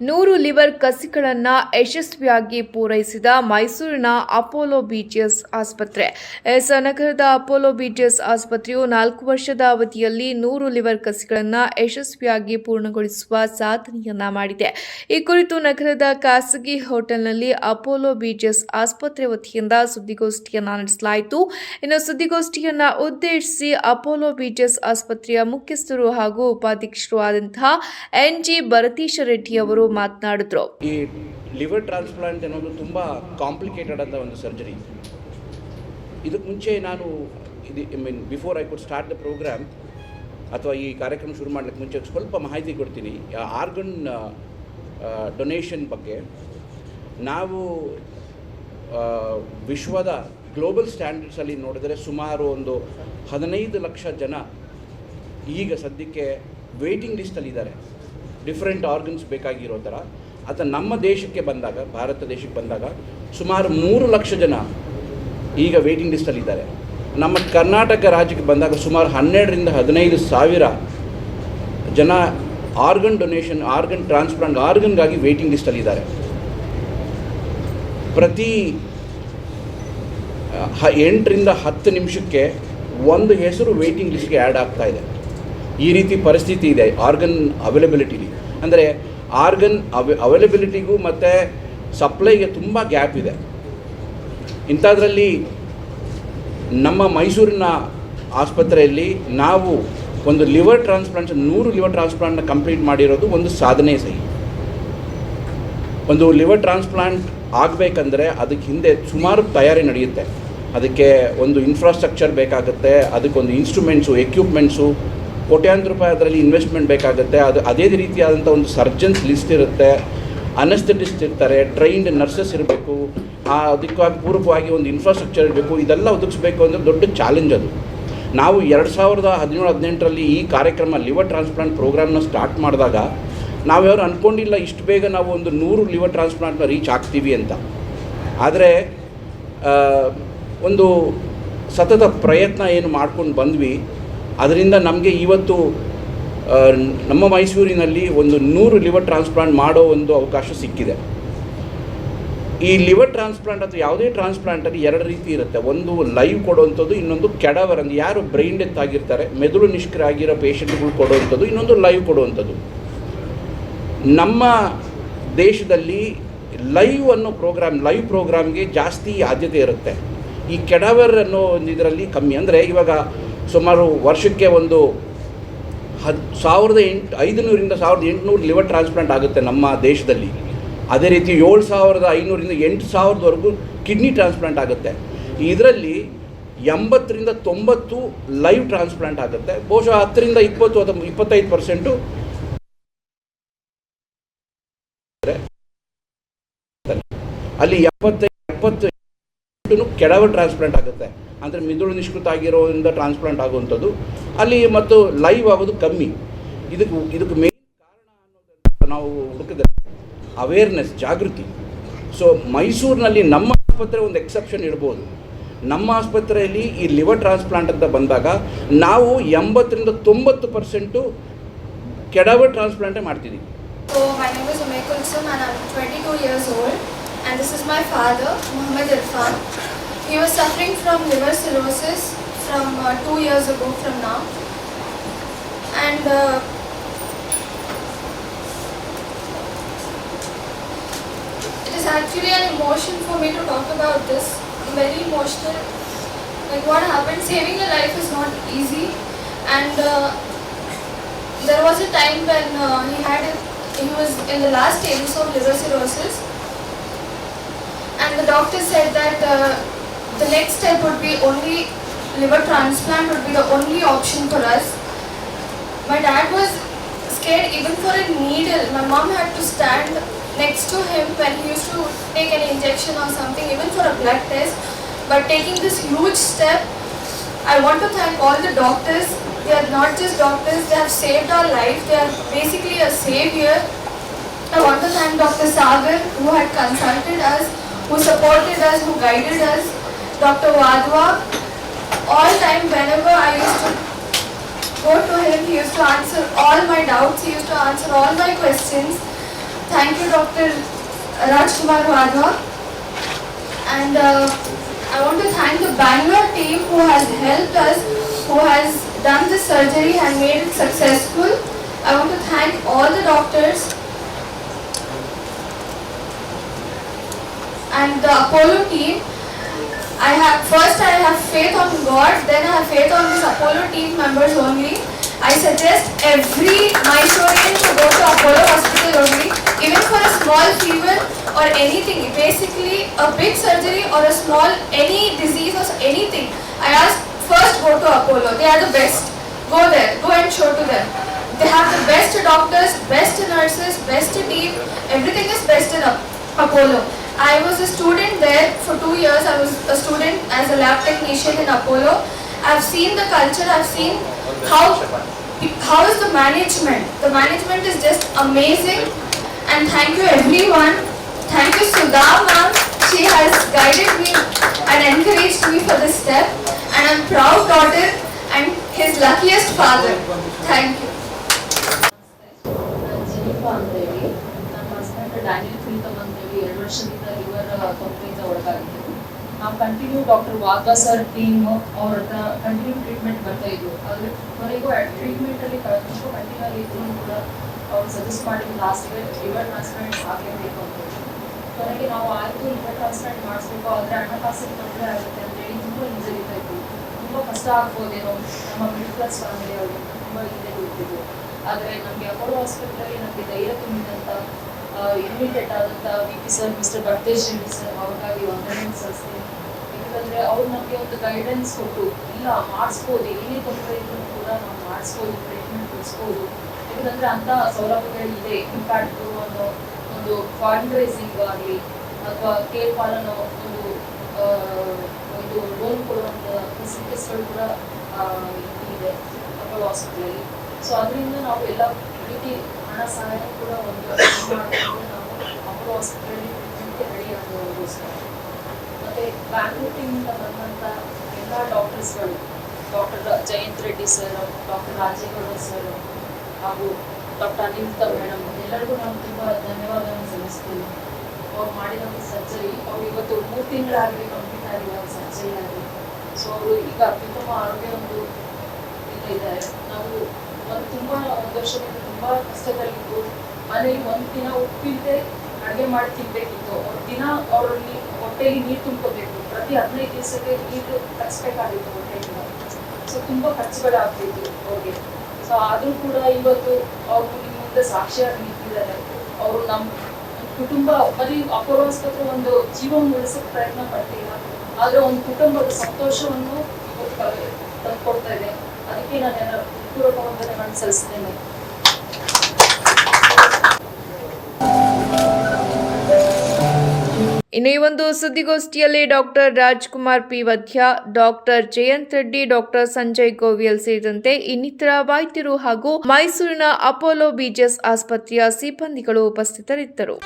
ನೂರು ಲಿವರ್ ಕಸಿಗಳನ್ನು ಯಶಸ್ವಿಯಾಗಿ ಪೂರೈಸಿದ ಮೈಸೂರಿನ ಅಪೋಲೋ ಬಿಜಿಎಸ್ ಆಸ್ಪತ್ರೆ. ಎಸ್, ನಗರದ ಅಪೋಲೋ ಬಿಜಿಎಸ್ ಆಸ್ಪತ್ರೆಯು ನಾಲ್ಕು ವರ್ಷದ ಅವಧಿಯಲ್ಲಿ ನೂರು ಲಿವರ್ ಕಸಿಗಳನ್ನು ಯಶಸ್ವಿಯಾಗಿ ಪೂರ್ಣಗೊಳಿಸುವ ಸಾಧನೆಯನ್ನ ಮಾಡಿದೆ. ಈ ಕುರಿತು ನಗರದ ಖಾಸಗಿ ಹೋಟೆಲ್ನಲ್ಲಿ ಅಪೋಲೋ ಬಿಜಿಎಸ್ ಆಸ್ಪತ್ರೆ ವತಿಯಿಂದ ಸುದ್ದಿಗೋಷ್ಠಿಯನ್ನು ನಡೆಸಲಾಯಿತು. ಇನ್ನು ಸುದ್ದಿಗೋಷ್ಠಿಯನ್ನು ಉದ್ದೇಶಿಸಿ ಅಪೋಲೋ ಬಿಜಿಎಸ್ ಆಸ್ಪತ್ರೆಯ ಮುಖ್ಯಸ್ಥರು ಹಾಗೂ ಉಪಾಧ್ಯಕ್ಷರು ಆದಂತಹ ಎನ್ ಜಿ ಭರತೀಶ ರೆಡ್ಡಿ ಅವರು ಮಾತನಾಡಿದ್ರು. ಈ ಲಿವರ್ ಟ್ರಾನ್ಸ್ಪ್ಲಾಂಟ್ ಅನ್ನೋದು ತುಂಬ ಕಾಂಪ್ಲಿಕೇಟೆಡ್ ಅಂತ ಒಂದು ಸರ್ಜರಿ ಇದಕ್ಕೆ ಮುಂಚೆ ನಾನು ಇದು I mean before I could start the program ಅಥವಾ ಈ ಕಾರ್ಯಕ್ರಮ ಶುರು ಮಾಡಲಿಕ್ಕೆ ಮುಂಚೆ ಸ್ವಲ್ಪ ಮಾಹಿತಿ ಕೊಡ್ತೀನಿ. ಆರ್ಗನ್ ಡೊನೇಷನ್ ಬಗ್ಗೆ. ನಾವು ವಿಶ್ವದ ಗ್ಲೋಬಲ್ ಸ್ಟ್ಯಾಂಡರ್ಡ್ಸಲ್ಲಿ ನೋಡಿದರೆ ಸುಮಾರು ಒಂದು ಹದಿನೈದು ಲಕ್ಷ ಜನ ಈಗ ಸದ್ಯಕ್ಕೆ ವೇಟಿಂಗ್ ಲಿಸ್ಟಲ್ಲಿದ್ದಾರೆ ಡಿಫ್ರೆಂಟ್ ಆರ್ಗನ್ಸ್ ಬೇಕಾಗಿರೋ ಥರ ಅಥವಾ ನಮ್ಮ ದೇಶಕ್ಕೆ ಬಂದಾಗ, ಭಾರತ ದೇಶಕ್ಕೆ ಬಂದಾಗ ಸುಮಾರು ಮೂರು ಲಕ್ಷ ಜನ ಈಗ ವೇಟಿಂಗ್ ಲಿಸ್ಟಲ್ಲಿದ್ದಾರೆ ನಮ್ಮ ಕರ್ನಾಟಕ ರಾಜ್ಯಕ್ಕೆ ಬಂದಾಗ ಸುಮಾರು ಹನ್ನೆರಡರಿಂದ ಹದಿನೈದು ಸಾವಿರ ಜನ ಆರ್ಗನ್ ಡೊನೇಷನ್ ಆರ್ಗನ್ ಟ್ರಾನ್ಸ್ಪ್ಲಾಂಟ್ ಆರ್ಗನ್ಗಾಗಿ ವೇಟಿಂಗ್ ಲಿಸ್ಟಲ್ಲಿದ್ದಾರೆ ಪ್ರತಿ ಎಂಟರಿಂದ ಹತ್ತು ನಿಮಿಷಕ್ಕೆ ಒಂದು ಹೆಸರು ವೇಟಿಂಗ್ ಲಿಸ್ಟ್ಗೆ ಆ್ಯಡ್ ಆಗ್ತಾ ಇದೆ. ಈ ರೀತಿ ಪರಿಸ್ಥಿತಿ ಇದೆ ಆರ್ಗನ್ ಅವೈಲಬಿಲಿಟಿಲಿ ಅಂದರೆ ಆರ್ಗನ್ ಅವ ಅವೈಲಬಿಲಿಟಿಗೂ ಮತ್ತು ಸಪ್ಲೈಗೆ ತುಂಬ ಗ್ಯಾಪ್ ಇದೆ. ಇಂಥದ್ರಲ್ಲಿ ನಮ್ಮ ಮೈಸೂರಿನ ಆಸ್ಪತ್ರೆಯಲ್ಲಿ ನಾವು ಒಂದು ಲಿವರ್ ಟ್ರಾನ್ಸ್ಪ್ಲಾಂಟ್ ನೂರು ಲಿವರ್ ಟ್ರಾನ್ಸ್ಪ್ಲಾಂಟ್ನ ಕಂಪ್ಲೀಟ್ ಮಾಡಿರೋದು ಒಂದು ಸಾಧನೆ ಸಹಿ. ಒಂದು ಲಿವರ್ ಟ್ರಾನ್ಸ್ಪ್ಲಾಂಟ್ ಆಗಬೇಕಂದ್ರೆ ಅದಕ್ಕೆ ಹಿಂದೆ ಸುಮಾರು ತಯಾರಿ ನಡೆಯುತ್ತೆ. ಅದಕ್ಕೆ ಒಂದು ಇನ್ಫ್ರಾಸ್ಟ್ರಕ್ಚರ್ ಬೇಕಾಗುತ್ತೆ, ಅದಕ್ಕೊಂದು ಇನ್ಸ್ಟ್ರೂಮೆಂಟ್ಸು ಎಕ್ವಿಪ್ಮೆಂಟ್ಸು ಕೋಟ್ಯಾಂತರ ರೂಪಾಯಿ ಅದರಲ್ಲಿ ಇನ್ವೆಸ್ಟ್ಮೆಂಟ್ ಬೇಕಾಗುತ್ತೆ. ಅದು ಅದೇ ರೀತಿಯಾದಂಥ ಒಂದು ಸರ್ಜನ್ಸ್ ಲಿಸ್ಟ್ ಇರುತ್ತೆ. ಅನಸ್ಥೆಟಿಸ್ಟ್ ಇರ್ತಾರೆ ಟ್ರೈನ್ಡ್ ನರ್ಸಸ್ ಇರಬೇಕು. ಅದಕ್ಕಾಗಿ ಪೂರ್ವವಾಗಿ ಒಂದು ಇನ್ಫ್ರಾಸ್ಟ್ರಕ್ಚರ್ ಇರಬೇಕು. ಇದೆಲ್ಲ ಒದಗಿಸ್ಬೇಕು ಅಂದರೆ ದೊಡ್ಡ ಚಾಲೆಂಜ್ ಅದು. ನಾವು ಎರಡು ಸಾವಿರದ ಹದಿನೇಳು, ಹದಿನೆಂಟರಲ್ಲಿ ಈ ಕಾರ್ಯಕ್ರಮ ಲಿವರ್ ಟ್ರಾನ್ಸ್ಪ್ಲಾಂಟ್ ಪ್ರೋಗ್ರಾಮ್ನ ಸ್ಟಾರ್ಟ್ ಮಾಡಿದಾಗ ನಾವ್ಯಾರು ಅಂದ್ಕೊಂಡಿಲ್ಲ ಇಷ್ಟು ಬೇಗ ನಾವು ಒಂದು ನೂರು ಲಿವರ್ ಟ್ರಾನ್ಸ್ಪ್ಲಾಂಟ್ನ ರೀಚ್ ಆಗ್ತೀವಿ ಅಂತ. ಆದರೆ ಒಂದು ಸತತ ಪ್ರಯತ್ನ ಏನು ಮಾಡ್ಕೊಂಡು ಬಂದ್ವಿ. ಅದರಿಂದ ನಮಗೆ ಇವತ್ತು ನಮ್ಮ ಮೈಸೂರಿನಲ್ಲಿ ಒಂದು ನೂರು ಲಿವರ್ ಟ್ರಾನ್ಸ್ಪ್ಲಾಂಟ್ ಮಾಡೋ ಒಂದು ಅವಕಾಶ ಸಿಕ್ಕಿದೆ. ಈ ಲಿವರ್ ಟ್ರಾನ್ಸ್ಪ್ಲಾಂಟ್ ಅಥವಾ ಯಾವುದೇ ಟ್ರಾನ್ಸ್ಪ್ಲಾಂಟಲ್ಲಿ ಎರಡು ರೀತಿ ಇರುತ್ತೆ. ಒಂದು ಲೈವ್ ಕೊಡುವಂಥದ್ದು, ಇನ್ನೊಂದು ಕೆಡವರ್ ಅಂದರೆ ಯಾರು ಬ್ರೈನ್ ಡೆತ್ ಆಗಿರ್ತಾರೆ, ಮೆದುಳು ನಿಷ್ಕ್ರಿಯ ಆಗಿರೋ ಪೇಷಂಟ್ಗಳು ಕೊಡುವಂಥದ್ದು, ಇನ್ನೊಂದು ಲೈವ್ ಕೊಡುವಂಥದ್ದು. ನಮ್ಮ ದೇಶದಲ್ಲಿ ಲೈವ್ ಅನ್ನೋ ಪ್ರೋಗ್ರಾಮ್, ಲೈವ್ ಪ್ರೋಗ್ರಾಮ್ಗೆ ಜಾಸ್ತಿ ಆದ್ಯತೆ ಇರುತ್ತೆ. ಈ ಕೆಡವರ್ ಅನ್ನೋ ಒಂದು ಇದರಲ್ಲಿ ಕಮ್ಮಿ. ಅಂದರೆ ಇವಾಗ ಸುಮಾರು ವರ್ಷಕ್ಕೆ ಒಂದು ಹದ್ ಸಾವಿರದ ಎಂಟು, ಐದುನೂರಿಂದ ಸಾವಿರದ ಎಂಟುನೂರು ಲಿವರ್ ಟ್ರಾನ್ಸ್ಪ್ಲಾಂಟ್ ಆಗುತ್ತೆ ನಮ್ಮ ದೇಶದಲ್ಲಿ. ಅದೇ ರೀತಿ ಏಳು ಸಾವಿರದ ಐನೂರಿಂದ ಎಂಟು ಸಾವಿರದವರೆಗೂ ಕಿಡ್ನಿ ಟ್ರಾನ್ಸ್ಪ್ಲಾಂಟ್ ಆಗುತ್ತೆ. ಇದರಲ್ಲಿ ಎಂಬತ್ತರಿಂದ ತೊಂಬತ್ತು ಲೈವ್ ಟ್ರಾನ್ಸ್ಪ್ಲಾಂಟ್ ಆಗುತ್ತೆ. ಬಹುಶಃ ಹತ್ತರಿಂದ ಇಪ್ಪತ್ತು ಅಥವಾ ಇಪ್ಪತ್ತೈದು ಪರ್ಸೆಂಟು ಅಲ್ಲಿ ಎಪ್ಪತ್ತೈದು ಎಪ್ಪತ್ತು ಕೆಡವ ಟ್ರಾನ್ಸ್ಪ್ಲಾಂಟ್ ಆಗುತ್ತೆ. ಅಂದರೆ ಮಿದುಳು ನಿಷ್ಕೃತ ಆಗಿರೋದ್ರಿಂದ ಟ್ರಾನ್ಸ್ಪ್ಲಾಂಟ್ ಆಗುವಂಥದ್ದು. ಅಲ್ಲಿ ಮತ್ತು ಲೈವ್ ಆಗೋದು ಕಮ್ಮಿ. ಇದಕ್ಕೆ ಇದಕ್ಕೆ ಮೇನ್ ಕಾರಣ ಅನ್ನೋದನ್ನು ನಾವು ಹುಡುಕಿದ ಅವೇರ್ನೆಸ್ ಜಾಗೃತಿ. ಸೊ ಮೈಸೂರಿನಲ್ಲಿ ನಮ್ಮ ಆಸ್ಪತ್ರೆ ಒಂದು ಎಕ್ಸೆಪ್ಷನ್ ಇಡ್ಬೋದು ನಮ್ಮ ಆಸ್ಪತ್ರೆಯಲ್ಲಿ ಈ ಲಿವರ್ ಟ್ರಾನ್ಸ್ಪ್ಲಾಂಟ್ ಅಂತ ಬಂದಾಗ ನಾವು ಎಂಬತ್ತರಿಂದ ತೊಂಬತ್ತು ಪರ್ಸೆಂಟು ಕೆಡವ ಟ್ರಾನ್ಸ್ಪ್ಲಾಂಟೇ ಮಾಡ್ತೀವಿ So my name is Umay Kulsum and I'm 22 years old and this is my father, Irfan. He was suffering from liver cirrhosis from uh, two years ago from now. And uh, it is actually an emotion for me to talk about this. I'm very emotional. Like what happened, saving a life is not easy and uh, there was a time when uh, he had he was in the last stages of liver cirrhosis and the doctor said that uh, the next step would be only liver transplant would be the only option for us my dad was scared even for a needle my mom had to stand next to him when he used to take an injection or something even for a blood test but taking this huge step I want to thank all the doctors. They are not just doctors, they have saved our life. They are basically a savior. I want to thank Dr. Sagar who had consulted us, who supported us, who guided us. Dr. Wadhwa. All time whenever I used to go to him, he used to answer all my doubts, he used to answer all my questions. thank you, Dr. Rajkumar Wadhwa. And uh, I want to thank the Bangalore team who has helped us, who has done this surgery and made it successful. I want to thank all the doctors and the Apollo team. I have first I have faith on God, then I have faith on this Apollo team members only. I suggest every Mysorean to go to Apollo hospital only, even for a small fever or anything. Basically, a big surgery or a small any disease or anything. I ask first go to Apollo. They are the best. Go there. Go and show to them. They have the best doctors, best nurses, best team. Everything is best in Apollo. I was a student there for two years. I was a student as a lab technician in Apollo. I've seen the culture. I've seen how how is the management. The management is just amazing. And thank you everyone. Thank you Sudha ma'am. She has guided me and encouraged me for this step. And I'm proud daughter and his luckiest father. Thank you. Daniel ಎರಡು ವರ್ಷದಿಂದ liver ತೊಂದರೆಯಿಂದ ಒಳಗಾಗಿದ್ದರು ನಾವು continue doctor Vagha sir team ಅವ್ರ ಹತ್ರ continue treatment ಬರ್ತಾ ಇದ್ವು. ಅದ್ರವರೆಗೂ ಟ್ರೀಟ್ಮೆಂಟಲ್ಲಿ ಕಳೆದಷ್ಟು continue ಇದ್ರು ಕೂಡ ಅವ್ರು ಸಜೆಸ್ಟ್ ಮಾಡಿದ್ರು ಲಾಸ್ಟಿಗೆ ಲಿವರ್ ಟ್ರಾನ್ಸ್ಪ್ಲಾಂಟ್ ಆಗಲೇಬೇಕು ಅಂತ. ಕೊನೆಗೆ ನಾವು ಆಯಿತು ಲಿವರ್ ಟ್ರಾನ್ಸ್ಪ್ಲಾಂಟ್ ಮಾಡಿಸ್ಬೇಕು, ಆದರೆ ಹಣಕಾಸಿನ ತೊಂದರೆ ಆಗುತ್ತೆ ಅಂತ ಹೇಳಿ ತುಂಬ ಹಿಂಜರಿತಾ ಇದ್ವಿ ತುಂಬ ಕಷ್ಟ ಆಗ್ಬೋದೇನೋ ನಮ್ಮ ಮಿಡಲ್ ಕ್ಲಾಸ್ ಫ್ಯಾಮಿಲಿ ಅವ್ರಿಗೆ. ತುಂಬ ಹಿಂದೆ ಹೋಗ್ತಿದ್ವು ಆದರೆ ನಮಗೆ ಅಪೋಲೋ ಹಾಸ್ಪಿಟ್ಲಲ್ಲಿ ನಮಗೆ ಧೈರ್ಯ ತುಂಬಿದಂಥ ಇಮಿಡಿಯೇಟ್ ಆದಂಥ V P sir mister Bhaktesh Reddy sir ಅವ್ರಿಗಾಗಿ ವಂದನೆ ಸಲ್ಲಿಸ್ತೀನಿ ಯಾಕಂದ್ರೆ ಅವ್ರು ನಮಗೆ ಒಂದು ಗೈಡೆನ್ಸ್ ಕೊಟ್ಟು, ಇಲ್ಲ, ಮಾಡಿಸ್ಬೋದು, ಏನೇ ತೊಂದರೆ ಇದ್ರೂ ಕೂಡ ನಾವು ಮಾಡಿಸ್ಬೋದು ಟ್ರೀಟ್ಮೆಂಟ್ ಕೊಡಿಸ್ಬೋದು ಯಾಕಂದರೆ ಅಂತ ಸೌಲಭ್ಯಗಳಿದೆ ಇಂಪ್ಯಾಕ್ಟ್ ಅನ್ನೋ ಒಂದು ಫಂಡ್ ರೈಸಿಂಗ್ ಆಗಲಿ, ಅಥವಾ ಕೇರ್ ಪಾಲನೋ ಒಂದು ಇದು ಲೋನ್ ಕೊಡುವಂಥ ಫೆಸಿಲಿಟೀಸ್ಗಳು ಕೂಡ ಇದೆ ಅಪೋಲೋ ಹಾಸ್ಪಿಟಲಲ್ಲಿ ಸೊ ಅದರಿಂದ ನಾವು ಎಲ್ಲ ರೀತಿ ಹಣ ಸಹಾಯ ಕೂಡ ಒಂದು ನಾವು ಅಪೋಲೋ ಮತ್ತೆ ಬ್ಯಾಂಗ್ಳೂರಿನಿಂದ ಬಂದಂಥ ಎಲ್ಲ ಡಾಕ್ಟರ್ಸ್ಗಳು doctor Jayanth Reddy sir doctor Rajegowda sir ಹಾಗೂ ಡಾಕ್ಟರ್ ಅನಿಮಿತಾ ಮೇಡಮ್ ಎಲ್ಲರಿಗೂ ನಾನು ತುಂಬ ಧನ್ಯವಾದವನ್ನು ಸಲ್ಲಿಸ್ತೀನಿ ಅವ್ರು ಮಾಡಿದಂಥ ಸರ್ಜರಿ ಅವ್ರು ಇವತ್ತು ಮೂರು ತಿಂಗಳಾಗಲಿ ಕಂಪ್ಲೀಟ್ ಆಗಿಲ್ಲ ಸರ್ಜರಿ ಆಗಲಿ ಸೊ ಅವರು ಈಗ ಅತ್ಯುತ್ತಮ ಆರೋಗ್ಯ ಒಂದು ಇಂದ ಇದ್ದಾರೆ ನಾವು ಒಂದು ತುಂಬ ಒಂದು ವರ್ಷದಿಂದ ತುಂಬ ಕಷ್ಟದಲ್ಲಿದ್ದು ಮನೇಲಿ ಒಂದು ದಿನ ಉಪ್ಪಿಲ್ಲದೆ ಅಡುಗೆ ಮಾಡಿ ತಿನ್ಬೇಕಿತ್ತು. ದಿನ ಅವರಲ್ಲಿ ಹೊಟ್ಟೆಲಿ ನೀರು ತುಂಬ್ಕೋಬೇಕು. ಪ್ರತಿ ಹದಿನೈದು ದಿವಸಕ್ಕೆ ನೀರು ತರಿಸ್ಬೇಕಾಗಿತ್ತು ಹೊಟ್ಟೆಯಿಂದ ಸೊ ತುಂಬ ಖರ್ಚುಗಳಾಗ್ತಿತ್ತು ಅವ್ರಿಗೆ. ಸೊ ಆದರೂ ಕೂಡ ಇವತ್ತು ಅವರು ನಿಮ್ಮ ಮುಂದೆ ಸಾಕ್ಷಿಯಾಗಿ ನಿಂತಿದ್ದಾರೆ. ಅವರು ನಮ್ಮ ಕುಟುಂಬ ಬರೀ ಅಪೋಲೋ ಆಸ್ಪತ್ರೆ ಒಂದು ಜೀವನ ಉಳಿಸೋಕೆ ಪ್ರಯತ್ನ ಪಡ್ತಿಲ್ಲ. ಆದರೆ ಒಂದು ಕುಟುಂಬದ ಸಂತೋಷವನ್ನು ತಂದುಕೊಡ್ತಾ ಇದೆ. ಅದಕ್ಕೆ ನಾನು ಪೂರ್ವಕ ವಂದನೆಗಳನ್ನು ಸಲ್ಲಿಸ್ತೇನೆ. ಇನ್ನು ಈ ಒಂದು ಸುದ್ದಿಗೋಷ್ಠಿಯಲ್ಲಿ doctor Rajkumar P Vadhya, doctor Jayanth Reddy, doctor Sanjay Goviyal ಸೇರಿದಂತೆ ಇನ್ನಿತರ ವೈದ್ಯರು ಹಾಗೂ ಮೈಸೂರಿನ ಅಪೋಲೋ ಬಿಜಿಎಸ್ ಆಸ್ಪತ್ರೆಯ ಸಿಬ್ಬಂದಿಗಳು ಉಪಸ್ಥಿತರಿದ್ದರು.